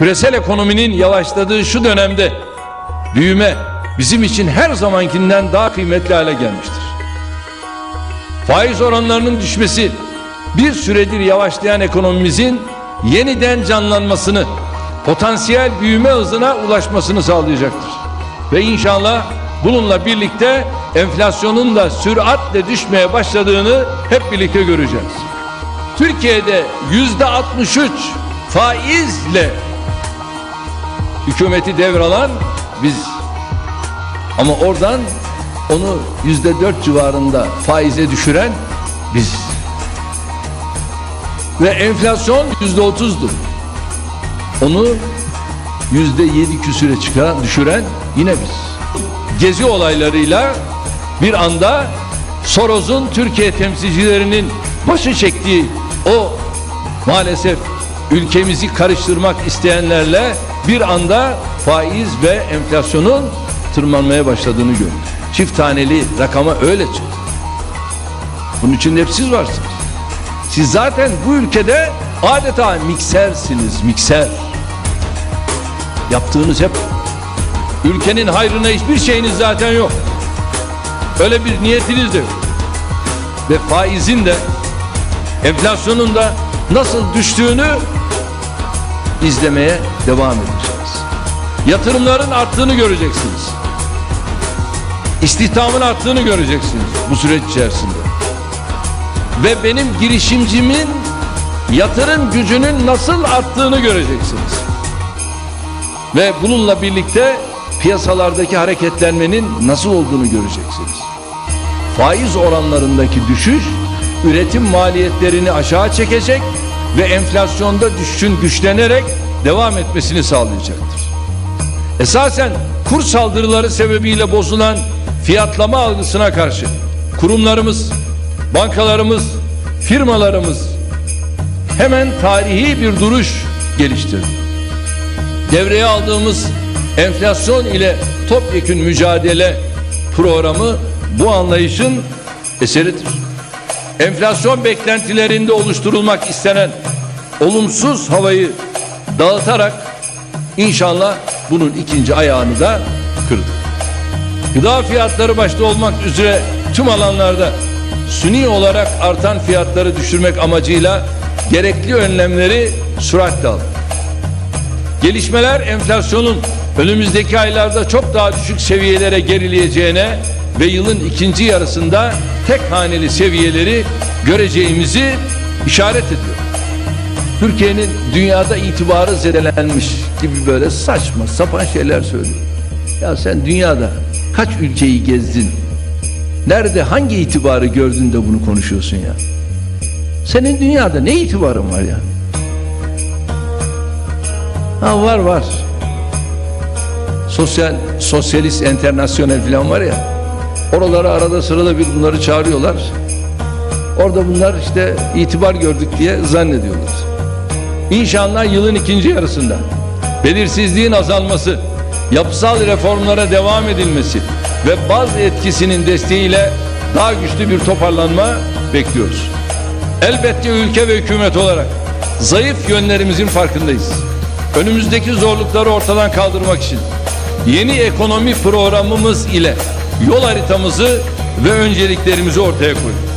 Küresel ekonominin yavaşladığı şu dönemde büyüme bizim için her zamankinden daha kıymetli hale gelmiştir. Faiz oranlarının düşmesi bir süredir yavaşlayan ekonomimizin yeniden canlanmasını, potansiyel büyüme hızına ulaşmasını sağlayacaktır. Ve inşallah bununla birlikte enflasyonun da süratle düşmeye başladığını hep birlikte göreceğiz. Türkiye'de yüzde 63 faizle hükümeti devralan biz. Ama oradan onu yüzde dört civarında faize düşüren biz. Ve enflasyon yüzde otuzdu. Onu yüzde yedi küsüre çıkaran, düşüren yine biz. Gezi olaylarıyla bir anda Soros'un Türkiye temsilcilerinin başı çektiği o maalesef ülkemizi karıştırmak isteyenlerle bir anda faiz ve enflasyonun tırmanmaya başladığını gördük. Çift taneli rakama öyle çıktı. Bunun için hep siz varsınız. Siz zaten bu ülkede adeta miksersiniz, mikser. Yaptığınız hep ülkenin hayrına hiçbir şeyiniz zaten yok. Öyle bir niyetiniz de yok. Ve faizin de enflasyonun da nasıl düştüğünü izlemeye devam edeceğiz. Yatırımların arttığını göreceksiniz. İstihdamın arttığını göreceksiniz bu süreç içerisinde. Ve benim girişimcimin yatırım gücünün nasıl arttığını göreceksiniz. Ve bununla birlikte piyasalardaki hareketlenmenin nasıl olduğunu göreceksiniz. Faiz oranlarındaki düşüş üretim maliyetlerini aşağı çekecek ve enflasyonda düşüşün güçlenerek devam etmesini sağlayacaktır. Esasen kur saldırıları sebebiyle bozulan fiyatlama algısına karşı kurumlarımız, bankalarımız, firmalarımız hemen tarihi bir duruş geliştirdi. Devreye aldığımız enflasyon ile topyekün mücadele programı bu anlayışın eseridir. Enflasyon beklentilerinde oluşturulmak istenen olumsuz havayı dağıtarak inşallah bunun ikinci ayağını da kırdı. Gıda fiyatları başta olmak üzere tüm alanlarda suni olarak artan fiyatları düşürmek amacıyla gerekli önlemleri süratle aldı. Gelişmeler enflasyonun önümüzdeki aylarda çok daha düşük seviyelere gerileyeceğine ve yılın ikinci yarısında tek haneli seviyeleri göreceğimizi işaret ediyor. Türkiye'nin dünyada itibarı zedelenmiş gibi böyle saçma sapan şeyler söylüyor. Ya sen dünyada kaç ülkeyi gezdin? Nerede hangi itibarı gördün de bunu konuşuyorsun ya? Senin dünyada ne itibarın var ya? Ha var var. Sosyal sosyalist internasyonel falan var ya. Oralara arada sırada bir bunları çağırıyorlar. Orada bunlar işte itibar gördük diye zannediyorlar. İnşallah yılın ikinci yarısında belirsizliğin azalması, yapısal reformlara devam edilmesi ve baz etkisinin desteğiyle daha güçlü bir toparlanma bekliyoruz. Elbette ülke ve hükümet olarak zayıf yönlerimizin farkındayız. Önümüzdeki zorlukları ortadan kaldırmak için yeni ekonomi programımız ile yol haritamızı ve önceliklerimizi ortaya koyduk.